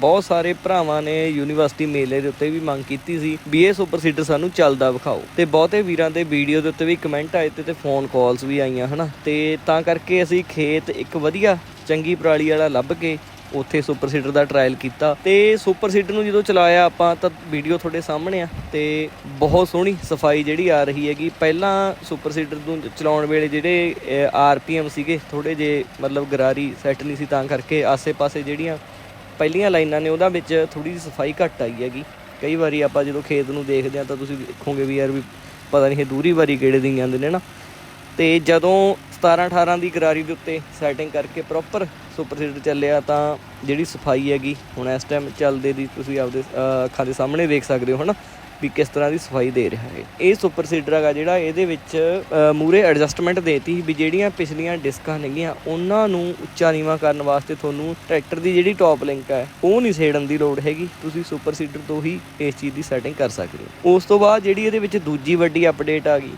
ਬਹੁਤ ਸਾਰੇ ਭਰਾਵਾਂ ਨੇ ਯੂਨੀਵਰਸਿਟੀ ਮੇਲੇ ਦੇ ਉੱਤੇ ਵੀ ਮੰਗ ਕੀਤੀ ਸੀ ਵੀ ਇਹ ਸੁਪਰ ਸੀਟਰ ਸਾਨੂੰ ਚੱਲਦਾ ਵਿਖਾਓ। ਤੇ ਬਹੁਤੇ ਵੀਰਾਂ ਦੇ ਵੀਡੀਓ ਦੇ ਉੱਤੇ ਵੀ ਕਮੈਂਟ ਆਏ ਤੇ ਤੇ ਫੋਨ ਕਾਲਸ ਵੀ ਆਈਆਂ, ਹਨਾ? ਤੇ ਤਾਂ ਕਰਕੇ ਅਸੀਂ ਖੇਤ ਇੱਕ ਵਧੀਆ ਚੰਗੀ ਪਰਾਲੀ ਵਾਲਾ ਲੱਭ ਕੇ ਉੱਥੇ ਸੁਪਰ ਸੀਟਰ ਦਾ ਟਰਾਇਲ ਕੀਤਾ। ਤੇ ਸੁਪਰ ਸੀਟਰ ਨੂੰ ਜਦੋਂ ਚਲਾਇਆ ਆਪਾਂ ਤਾਂ ਵੀਡੀਓ ਤੁਹਾਡੇ ਸਾਹਮਣੇ ਆ ਤੇ ਬਹੁਤ ਸੋਹਣੀ ਸਫ਼ਾਈ ਜਿਹੜੀ ਆ ਰਹੀ ਹੈਗੀ। ਪਹਿਲਾਂ ਸੁਪਰ ਸੀਡਰ ਨੂੰ ਚਲਾਉਣ ਵੇਲੇ ਜਿਹੜੇ ਆਰਪੀਐਮ ਸੀਗੇ ਥੋੜੇ ਜੇ ਮਤਲਬ ਗਰਾਰੀ ਸੈੱਟ ਨਹੀਂ ਸੀ ਤਾਂ ਕਰਕੇ ਆਸੇ-ਪਾਸੇ ਜਿਹੜੀਆਂ ਪਹਿਲੀਆਂ ਲਾਈਨਾਂ ਨੇ, ਉਹਦਾ ਵਿੱਚ ਥੋੜੀ ਜਿਹੀ ਸਫ਼ਾਈ ਘੱਟ ਆਈ ਹੈਗੀ। ਕਈ ਵਾਰੀ ਆਪਾਂ ਜਦੋਂ ਖੇਤ ਨੂੰ ਦੇਖਦੇ ਆ ਤਾਂ ਤੁਸੀਂ ਦੇਖੋਗੇ ਵੀ ਯਾਰ ਵੀ ਪਤਾ ਨਹੀਂ ਇਹ ਦੂਰੀ ਵਾਰੀ ਕਿਹੜੇ ਦੀ ਜਾਂਦੇ ਨੇ ਨਾ। ਤੇ ਜਦੋਂ 17 18 ਦੀ ਗਰਾਰੀ ਦੇ ਉੱਤੇ ਸੈਟਿੰਗ ਕਰਕੇ ਪ੍ਰੋਪਰ ਸੁਪਰ ਸੀਡਰ ਚੱਲਿਆ ਤਾਂ ਜਿਹੜੀ ਸਫ਼ਾਈ ਹੈਗੀ, ਹੁਣ ਇਸ ਟਾਈਮ ਚੱਲਦੇ ਦੀ ਤੁਸੀਂ ਆਪਦੇ ਅੱਖਾਂ ਦੇ ਸਾਹਮਣੇ ਵੇਖ ਸਕਦੇ ਹੋ, ਹਨਾ? ਵੀ ਕਿਸ ਤਰ੍ਹਾਂ ਦੀ ਸਫ਼ਾਈ ਦੇ ਰਿਹਾ ਹੈ। ਇਹ ਸੁਪਰ ਸੀਡਰ ਹੈਗਾ ਜਿਹੜਾ ਇਹਦੇ ਵਿੱਚ ਮੂਰੇ ਐਡਜਸਟਮੈਂਟ ਦੇਤੀ ਵੀ ਜਿਹੜੀਆਂ ਪਿਛਲੀਆਂ ਡਿਸਕਾਂ ਨੇਗੀਆਂ, ਉਹਨਾਂ ਨੂੰ ਉੱਚਾ ਨੀਵਾਂ ਕਰਨ ਵਾਸਤੇ ਤੁਹਾਨੂੰ ਟਰੈਕਟਰ ਦੀ ਜਿਹੜੀ ਟੌਪ ਲਿੰਕ ਹੈ, ਉਹ ਨਹੀਂ ਛੇੜਨ ਦੀ ਲੋੜ ਹੈਗੀ। ਤੁਸੀਂ ਸੁਪਰ ਸੀਡਰ ਤੋਂ ਹੀ ਇਸ ਚੀਜ਼ ਦੀ ਸੈਟਿੰਗ ਕਰ ਸਕਦੇ ਹੋ। ਉਸ ਤੋਂ ਬਾਅਦ ਜਿਹੜੀ ਇਹਦੇ ਵਿੱਚ ਦੂਜੀ ਵੱਡੀ ਅਪਡੇਟ ਆ ਗਈ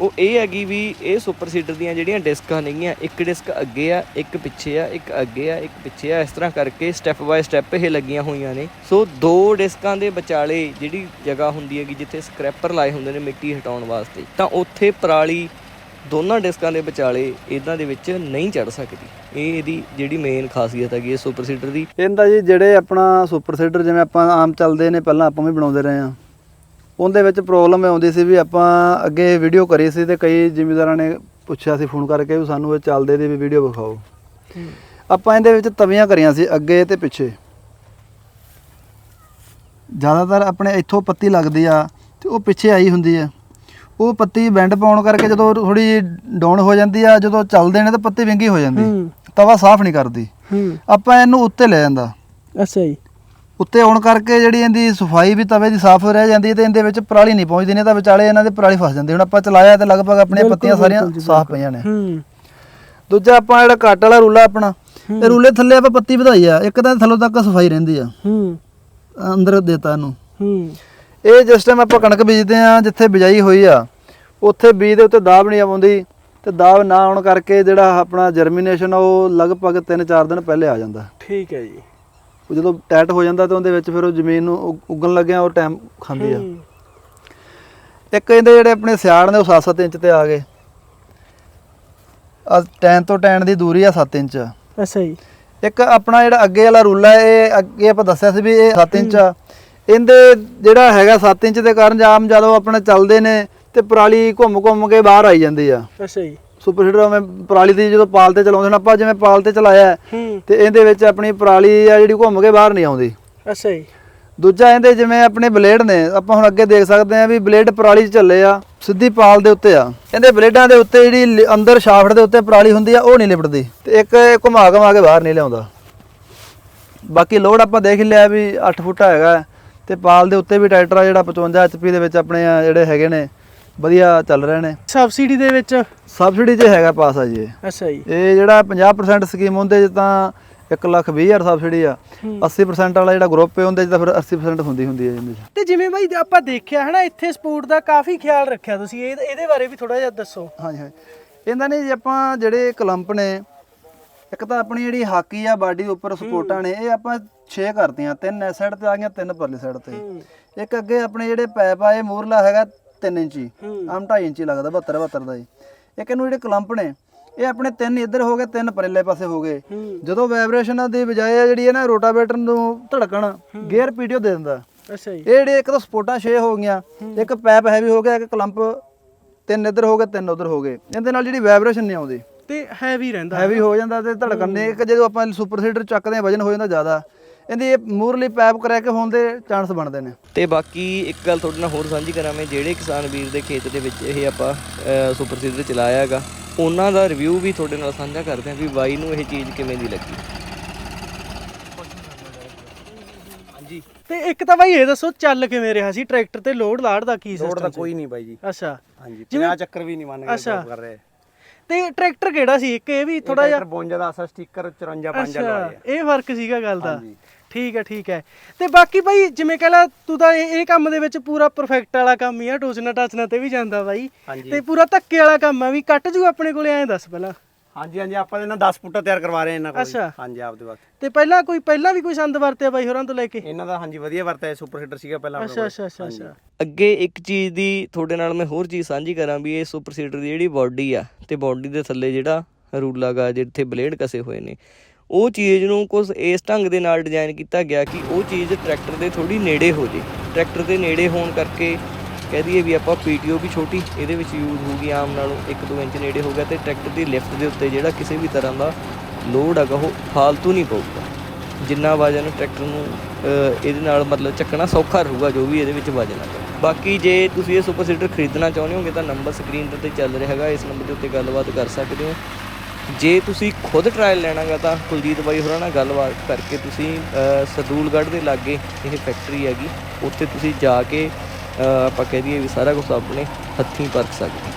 ਉਹ ਇਹ ਹੈਗੀ ਵੀ ਇਹ ਸੁਪਰ ਸੀਡਰ ਦੀਆਂ ਜਿਹੜੀਆਂ ਡਿਸਕਾਂ ਨੇਗੀਆਂ, ਇੱਕ ਡਿਸਕ ਅੱਗੇ ਆ, ਇੱਕ ਪਿੱਛੇ ਆ, ਇੱਕ ਅੱਗੇ ਆ, ਇੱਕ ਪਿੱਛੇ ਆ, ਇਸ ਤਰ੍ਹਾਂ ਕਰਕੇ ਸਟੈਪ ਬਾਏ ਸਟੈਪ ਇਹ ਲੱਗੀਆਂ ਹੋਈਆਂ ਨੇ। ਸੋ ਦੋ ਡਿਸਕਾਂ ਦੇ ਵਿਚਾਲੇ ਜਿਹੜੀ ਜਗ੍ਹਾ ਹੁੰਦੀ ਹੈਗੀ ਜਿੱਥੇ ਸਕ੍ਰੈਪਰ ਲਾਏ ਹੁੰਦੇ ਨੇ ਮਿੱਟੀ ਹਟਾਉਣ ਵਾਸਤੇ, ਤਾਂ ਉੱਥੇ ਪਰਾਲੀ ਦੋਨਾਂ ਡਿਸਕਾਂ ਦੇ ਵਿਚਾਲੇ ਇਹਨਾਂ ਦੇ ਵਿੱਚ ਨਹੀਂ ਚੜ ਸਕਦੀ। ਇਹ ਇਹਦੀ ਜਿਹੜੀ ਮੇਨ ਖਾਸੀਅਤ ਹੈਗੀ ਇਹ ਸੁਪਰ ਸੀਡਰ ਦੀ। ਇਹਦਾ ਜੀ ਜਿਹੜੇ ਆਪਣਾ ਸੁਪਰ ਸੀਡਰ ਜਿਵੇਂ ਆਪਾਂ ਆਮ ਚੱਲਦੇ ਨੇ, ਪਹਿਲਾਂ ਆਪਾਂ ਵੀ ਬਣਾਉਂਦੇ ਰਹੇ ਆ ਉਹਦੇ ਵਿੱਚ ਪ੍ਰੋਬਲਮ ਆਉਂਦੀ ਸੀ ਵੀ ਆਪਾਂ ਅੱਗੇ ਵੀਡੀਓ ਕਰੀ ਸੀ ਤੇ ਕਈ ਜ਼ਿਮੀਂਦਾਰਾਂ ਨੇ ਪੁੱਛਿਆ ਸੀ ਫੋਨ ਕਰਕੇ ਵੀ ਸਾਨੂੰ ਇਹ ਚੱਲਦੇ ਦੀ ਵੀ ਵੀਡੀਓ ਵਿਖਾਓ। ਆਪਾਂ ਇਹਦੇ ਵਿੱਚ ਤਵੀਆਂ ਕਰੀਆਂ ਸੀ ਅੱਗੇ ਤੇ ਪਿੱਛੇ। ਜ਼ਿਆਦਾਤਰ ਆਪਣੇ ਇੱਥੋਂ ਪੱਤੀ ਲੱਗਦੀ ਆ ਤੇ ਉਹ ਪਿੱਛੇ ਆਈ ਹੁੰਦੀ ਆ। ਉਹ ਪੱਤੀ ਬੈਂਡ ਪਾਉਣ ਕਰਕੇ ਜਦੋਂ ਥੋੜੀ ਡਾਊਨ ਹੋ ਜਾਂਦੀ ਆ ਜਦੋਂ ਚੱਲਦੇ ਨੇ ਤਾਂ ਪੱਤੀ ਵਿੰਗੀ ਹੋ ਜਾਂਦੀ। ਤਵਾ ਸਾਫ਼ ਨਹੀਂ ਕਰਦੀ। ਆਪਾਂ ਇਹਨੂੰ ਉੱਤੇ ਲੈ ਜਾਂਦਾ। ਅੱਛਾ ਜੀ। ਉੱਤੇ ਆਉਣ ਕਰਕੇ ਜਿਹੜੀ ਇਹਦੀ ਸਫ਼ਾਈ ਵੀ ਤਵੇ ਦੀ ਸਾਫ਼ ਰਹਿ ਜਾਂਦੀ ਹੈ ਤੇ ਇਹਦੇ ਵਿੱਚ ਪਰਾਲੀ ਨਹੀਂ ਪਹੁੰਚਦੀ ਨਹੀਂ ਤਾਂ ਵਿਚਾਲੇ ਇਹਨਾਂ ਦੇ ਪਰਾਲੀ ਫਸ ਜਾਂਦੀ। ਹੁਣ ਆਪਾਂ ਚਲਾਇਆ ਤੇ ਲਗਭਗ ਆਪਣੀਆਂ ਪੱਤੀਆਂ ਸਾਰੀਆਂ ਸਾਫ਼ ਪਈਆਂ ਨੇ। ਹੂੰ। ਦੂਜਾ ਆਪਾਂ ਜਿਹੜਾ ਕੱਟ ਵਾਲਾ ਰੂਲਾ ਆਪਣਾ ਇਹ ਰੂਲੇ ਥੱਲੇ ਆਪਾਂ ਪੱਤੀ ਵਧਾਈ ਆ ਇੱਕ ਤਾਂ ਥੱਲੋਂ ਤੱਕ ਸਫ਼ਾਈ ਰਹਿੰਦੀ ਆ। ਹੂੰ। ਅੰਦਰ ਦੇਤਾ ਇਹਨੂੰ। ਹੂੰ। ਇਹ ਜਿਸ ਟਾਈਮ ਆਪਾਂ ਕਣਕ ਬੀਜਦੇ ਆ ਜਿੱਥੇ ਬਿਜਾਈ ਹੋਈ ਆ ਉੱਥੇ ਬੀਜ ਦੇ ਉੱਤੇ ਦਾਬ ਨਹੀਂ ਆਉਂਦੀ ਤੇ ਦਾਬ ਨਾ ਆਉਣ ਕਰਕੇ ਜਿਹੜਾ ਆਪਣਾ ਜਰਮੀਨੇਸ਼ਨ ਉਹ ਲਗਭਗ 3-4 ਦਿਨ ਪਹਿਲੇ ਆ ਜਾਂਦਾ। ਠੀਕ ਹੈ ਜੀ। ਉਹ ਜਦੋਂ ਟੈਟ ਹੋ ਜਾਂਦਾ ਤੇ ਉਹਦੇ ਵਿੱਚ ਫਿਰ ਉਹ ਜ਼ਮੀਨ ਨੂੰ ਉਗ- ਉੱਗਣ ਲੱਗਿਆ ਉਹ ਟਾਈਮ ਖਾਂਦੀ ਆ। ਇੱਕ ਇਹਦੇ ਜਿਹੜੇ ਆਪਣੇ ਸਿਆੜ ਨੇ ਉਹ 7-7 ਇੰਚ ਤੇ ਆ ਗਏ। ਆ ਟੈਨ ਤੋਂ ਟੈਨ ਦੀ ਦੂਰੀ ਆ 7 ਇੰਚ। ਅੱਛਾ ਜੀ। ਇੱਕ ਆਪਣਾ ਜਿਹੜਾ ਅੱਗੇ ਵਾਲਾ ਰੂਲਾ ਇਹ ਅੱਗੇ ਆਪਾਂ ਦੱਸਿਆ ਸੀ ਵੀ ਇਹ 7 ਇੰਚ ਆ। ਇਹਦੇ ਜਿਹੜਾ ਹੈਗਾ 7 ਇੰਚ ਦੇ ਕਾਰਨ ਜਾਮ ਜਦੋਂ ਆਪਣੇ ਚੱਲਦੇ ਨੇ ਤੇ ਪਰਾਲੀ ਘੁੰਮ ਘੁੰਮ ਕੇ ਬਾਹਰ ਆਈ ਜਾਂਦੀ ਆ। ਅੱਛਾ ਜੀ। ਸੁਪਰ ਹੀਟਰ ਮੈਂ ਪਰਾਲੀ ਦੀ ਜਦੋਂ ਪਾਲ ਤੇ ਚਲਾਉਂਦੇ ਨੇ ਆਪਾਂ ਜਿਵੇਂ ਪਾਲ ਤੇ ਚਲਾਇਆ ਹੈ, ਹੂੰ। ਤੇ ਇਹਦੇ ਵਿੱਚ ਆਪਣੀ ਪਰਾਲੀ ਆ ਜਿਹੜੀ ਘੁੰਮ ਕੇ ਬਾਹਰ ਨਹੀਂ ਆਉਂਦੀ। ਅੱਛਾ ਜੀ। ਦੂਜਾ ਇਹਦੇ ਜਿਵੇਂ ਆਪਣੇ ਬਲੇਡ ਨੇ ਆਪਾਂ ਹੁਣ ਅੱਗੇ ਦੇਖ ਸਕਦੇ ਆ ਵੀ ਬਲੇਡ ਪਰਾਲੀ 'ਚ ਚੱਲੇ ਆ ਸਿੱਧੀ ਪਾਲ ਦੇ ਉੱਤੇ ਆ। ਇਹਦੇ ਬਲੇਡਾਂ ਦੇ ਉੱਤੇ ਜਿਹੜੀ ਅੰਦਰ ਸ਼ਾਫਟ ਦੇ ਉੱਤੇ ਪਰਾਲੀ ਹੁੰਦੀ ਆ ਉਹ ਨਹੀਂ ਲਿਪਟਦੀ। ਤੇ ਇੱਕ ਘੁਮਾ ਘੁਮਾ ਕੇ ਬਾਹਰ ਨਹੀਂ ਲਿਆਉਂਦਾ। ਬਾਕੀ ਲੋਡ ਆਪਾਂ ਦੇਖ ਹੀ ਲਿਆ ਵੀ 8 ਫੁੱਟਾ ਹੈਗਾ ਤੇ ਪਾਲ ਦੇ ਉੱਤੇ ਵੀ ਟਰੈਕਟਰ ਆ ਜਿਹੜਾ 55 ਐਚਪੀ ਦੇ ਵਿੱਚ ਆਪਣੇ ਜਿਹੜੇ ਹੈਗੇ ਨੇ ਵਧੀਆ ਚੱਲ ਰਹੇ ਨੇ। ਸਬਸਿਡੀ ਦੇ ਵਿੱਚ? ਸਬਸਿਡੀ 'ਚ ਹੈਗਾ ਪਾਸ ਆ ਜੀ ਇਹ। ਅੱਛਾ ਜੀ। ਇਹ ਜਿਹੜਾ 50% ਸਕੀਮ ਹੁੰਦੇ 'ਚ ਤਾਂ 1 ਲੱਖ 20 ਹਜ਼ਾਰ ਸਬਸਿਡੀ ਆ। 80% ਵਾਲਾ ਜਿਹੜਾ ਗਰੁੱਪ ਹੈ ਉਹਦੇ 'ਚ ਤਾਂ ਫਿਰ 80% ਹੁੰਦੀ ਹੁੰਦੀ ਹੈ ਇਹਦੇ 'ਚ। ਤੇ ਜਿਵੇਂ ਬਾਈ ਆਪਾਂ ਦੇਖਿਆ ਹਨਾ ਇੱਥੇ ਸਪੋਰਟ ਦਾ ਕਾਫੀ ਖਿਆਲ ਰੱਖਿਆ ਤੁਸੀਂ। ਇਹ ਇਹਦੇ ਬਾਰੇ ਵੀ ਥੋੜਾ ਜਿਹਾ ਦੱਸੋ। ਹਾਂਜੀ ਹਾਂਜੀ। ਇਹਨਾਂ ਨੇ ਜੀ ਆਪਾਂ ਜਿਹੜੇ ਕਲੰਪ ਨੇ ਇੱਕ ਤਾਂ ਆਪਣੀ ਜਿਹੜੀ ਹਾਕੀ ਆ ਬਾਡੀ ਉੱਪਰ ਸਪੋਰਟਾਂ ਨੇ ਇਹ ਆਪਾਂ 6 ਕਰਤੀਆਂ। ਤਿੰਨ ਇਸ ਸਾਈਡ ਤੇ ਆ ਗਈਆਂ ਤਿੰਨ ਪਰਲੀ ਸਾਈਡ ਤੇ। ਇੱਕ ਅੱਗੇ ਆਪਣੇ ਜਿਹੜੇ ਪੈਪ ਆ ਇਹ ਮੂਰਲਾ ਹੈਗਾ 3 ਇੰਚੀ। ਆਮ 2.5 ਇੰਚੀ ਲੱਗਦਾ 72 72 ਦਾ ਜੀ। ਇੱਕ ਇਹਨੂੰ ਜਿਹੜੇ ਕਲੰਪ ਨੇ ਇਹ ਆਪਣੇ ਤਿੰਨ ਇੱਧਰ ਹੋ ਗਏ ਤਿੰਨ ਪਰਲੇ ਪਾਸੇ ਹੋ ਗਏ। ਜਦੋਂ ਵਾਈਬ੍ਰੇਸ਼ਨ ਦੀ ਬਜਾਏ ਜਿਹੜੀ ਹੈ ਨਾ ਰੋਟਾਵੇਟਰ ਨੂੰ ਧੜਕਣ ਗੇਅਰ ਪੀਟੀਓ ਦੇ ਦਿੰਦਾ। ਅੱਛਾ ਜੀ। ਇਹ ਜਿਹੜੇ ਇੱਕ ਤਾਂ ਸਪੋਰਟਾਂ 6 ਹੋ ਗਈਆਂ ਇੱਕ ਪੈਪ ਹੈਵੀ ਹੋ ਗਿਆ ਇੱਕ ਕਲੰਪ ਤਿੰਨ ਇੱਧਰ ਹੋ ਗਏ ਤਿੰਨ ਉੱਧਰ ਹੋ ਗਏ। ਇਹਦੇ ਨਾਲ ਜਿਹੜੀ ਵਾਈਬ੍ਰੇਸ਼ਨ ਨਹੀਂ ਆਉਂਦੀ। ਤੇ ਹੈਵੀ ਰਹਿੰਦਾ। ਹੈਵੀ ਹੋ ਜਾਂਦਾ ਤੇ ਧੜਕਣ ਨੇ ਇੱਕ ਜਦੋਂ ਆਪਾਂ ਸੁਪਰ ਸੀਡਰ ਚੱਕਦੇ ਆ ਵਜਨ ਹੋ ਜਾਂਦਾ ਜ਼ਿਆਦਾ। ਇਹਦੀ ਇਹ ਮੂਰਲੀ ਪੈਪ ਕਰਿਆ ਕੇ ਹੋਣ ਦੇ ਚਾਂਸ ਬਣਦੇ ਨੇ। ਤੇ ਬਾਕੀ ਇੱਕ ਗੱਲ ਤੁਹਾਡੇ ਨਾਲ ਹੋਰ ਸਾਂਝੀ ਕਰਾਂ ਮੈਂ ਜਿਹੜੇ ਕਿਸਾਨ ਵੀਰ ਦੇ ਖੇਤ ਦੇ ਵਿੱਚ ਇਹ ਆਪਾਂ ਸੁਪਰ ਸੀਡਰ ਚਲਾਇਆ ਹੈਗਾ ਉਹਨਾਂ ਦਾ ਰਿਵਿਊ ਵੀ ਤੁਹਾਡੇ ਨਾਲ ਸਾਂਝਾ ਕਰਦੇ ਹਾਂ ਵੀ ਬਾਈ ਨੂੰ ਇਹ ਚੀਜ਼ ਕਿਵੇਂ ਦੀ ਲੱਗੀ। ਹਾਂਜੀ। ਤੇ ਇੱਕ ਤਾਂ ਬਾਈ ਇਹ ਦੱਸੋ ਚੱਲ ਕਿਵੇਂ ਰਿਹਾ ਸੀ? ਟਰੈਕਟਰ ਤੇ ਲੋਡ ਲਾੜ ਦਾ ਕੀ ਲੋਡ ਸਿਸਟਮ ਤਾਂ ਕੋਈ ਨਹੀਂ ਬਾਈ ਜੀ। ਅੱਛਾ। ਹਾਂਜੀ ਜਿਵੇਂ- 50 ਚੱਕਰ ਵੀ ਨਹੀਂ ਮੰਨ ਕੇ ਕਰ ਰਹੇ। ਤੇ ਟਰੈਕਟਰ ਕਿਹੜਾ ਸੀ? ਇੱਕ ਇਹ ਵੀ ਥੋੜਾ ਜਿਹਾ 52 ਦਾ ਅਸਾ ਸਟicker 54 5 ਅੱਛਾ ਲਵਾਏ ਆ। ਇਹ ਫ਼ਰਕ ਸੀਗਾ ਗੱਲ ਦਾ। ਹਾਂਜੀ। ਠੀਕ ਹੈ ਠੀਕ ਹੈ ਤੇ ਬਾਕੀ ਬਾਈ ਜਿਵੇਂ ਕਹ ਲਾ ਤੂੰ ਤਾਂ ਇਹ ਇਹ ਕੰਮ ਦੇ ਵਿੱਚ ਪੂਰਾ ਪਰਫੈਕਟ ਵਾਲਾ ਕੰਮ ਹੀ ਆ ਟੋਚਣਾ ਟਾਚਣਾ ਤੇ ਵੀ ਜਾਂਦਾ ਬਾਈ ਹਾਂਜੀ। ਤੇ ਪੂਰਾ ਧੱਕੇ ਵਾਲਾ ਕੰਮ ਆ ਵੀ ਕੱਟ ਜੂ ਆਪਣੇ ਕੋਲੇ ਐਂ ਦੱਸ ਪਹਿਲਾਂ ਹਾਂਜੀ ਹਾਂਜੀ ਆਪਾਂ ਇਹਨਾਂ 10 ਫੁੱਟਾ ਤਿਆਰ ਕਰਵਾ ਰਹੇ ਇਹਨਾਂ ਕੋਲ ਜੀ। ਅੱਛਾ। ਹਾਂਜੀ ਆਪਦੇ ਵਾਸਤੇ ਤੇ ਪਹਿਲਾਂ ਕੋਈ ਪਹਿਲਾਂ ਵੀ ਕੋਈ ਸੰਦ ਵਰਤਿਆ ਬਾਈ ਹੋਰਾਂ ਤੋਂ ਲੈ ਕੇ ਇਹਨਾਂ ਦਾ ਹਾਂਜੀ ਵਧੀਆ ਵਰਤਿਆ ਹੈ ਸੁਪਰ ਹੀਟਰ ਸੀਗਾ ਪਹਿਲਾਂ ਆਪਣੇ ਅੱਛਾ ਕੋਲ। ਅੱਛਾ ਅੱਛਾ ਅੱਛਾ ਅੱਗੇ ਇੱਕ ਚੀਜ਼ ਦੀ ਤੁਹਾਡੇ ਨਾਲ ਮੈਂ ਹੋਰ ਚੀਜ਼ ਸਾਂਝੀ ਕਰਾਂ ਵੀ ਇਹ ਸੁਪਰ ਸੀਡਰ ਦੀ ਜਿਹੜੀ ਬਾਡੀ ਆ ਤੇ ਬਾਡੀ ਦੇ ਥੱਲੇ ਜਿਹੜਾ ਰੂਲਾ ਗਾ ਜਿੱਥੇ ਬਲੇਡ ਕਸੇ ਹੋਏ ਨੇ ਉਹ ਚੀਜ਼ ਨੂੰ ਕੁਝ ਇਸ ਢੰਗ ਦੇ ਨਾਲ ਡਿਜ਼ਾਈਨ ਕੀਤਾ ਗਿਆ ਕਿ ਉਹ ਚੀਜ਼ ਟਰੈਕਟਰ ਦੇ ਥੋੜੀ ਨੇੜੇ ਹੋ ਜੇ। ਟਰੈਕਟਰ ਦੇ ਨੇੜੇ ਹੋਣ ਕਰਕੇ ਕਹਿ ਦਈਏ ਵੀ ਆਪਾਂ ਪੀਟੀਓ ਵੀ ਛੋਟੀ, ਇਹਦੇ ਵਿੱਚ ਯੂਜ਼ ਹੋਊਗੀ ਆਮ ਨਾਲੋਂ 1-2 ਇੰਚ ਨੇੜੇ ਹੋ ਗਿਆ ਤੇ ਟਰੈਕਟਰ ਦੀ ਲਿਫਟ ਦੇ ਉੱਤੇ ਜਿਹੜਾ ਕਿਸੇ ਵੀ ਤਰ੍ਹਾਂ ਦਾ ਲੋਡ ਹੈਗਾ ਉਹ ਫਾਲਤੂ ਨਹੀਂ ਪਊਗਾ। ਜਿੰਨਾ ਵਜਨ ਟਰੈਕਟਰ ਨੂੰ ਇਹਦੇ ਨਾਲ ਮਤਲਬ ਚੱਕਣਾ ਸੌਖਾ ਰਹੂਗਾ, ਜੋ ਵੀ ਇਹਦੇ ਵਿੱਚ ਵਜਨ ਹੈਗਾ। ਬਾਕੀ ਜੇ ਤੁਸੀਂ ਇਹ ਸੁਪਰ ਸੀਡਰ ਖਰੀਦਣਾ ਚਾਹੁੰਦੇ ਹੋਗੇ ਤਾਂ ਨੰਬਰ ਸਕਰੀਨ ਦੇ ਉੱਤੇ ਚੱਲ ਰਿਹਾ ਹੈਗਾ, ਇਸ ਨੰਬਰ ਦੇ ਉੱਤੇ ਗੱਲਬਾਤ ਕਰ ਸਕਦੇ ਹੋ। ਜੇ ਤੁਸੀਂ ਖੁਦ ਟਰਾਇਲ ਲੈਣਾਗਾ ਤਾਂ ਕੁਲਜੀਤ ਬਾਈ ਹੋਰਾਂ ਨਾਲ ਗੱਲਬਾਤ ਕਰਕੇ ਤੁਸੀਂ ਅਹ, ਸਰਦੂਲਗੜ੍ਹ ਦੇ ਲਾਗੇ ਇਹ ਫੈਕਟਰੀ ਹੈਗੀ ਉੱਥੇ ਤੁਸੀਂ ਜਾ ਕੇ ਆਪਾਂ ਕਹਿ ਦਈਏ ਵੀ ਸਾਰਾ ਕੁਝ ਆਪਣੇ ਹੱਥੀਂ ਪਰਖ ਸਕਦੇ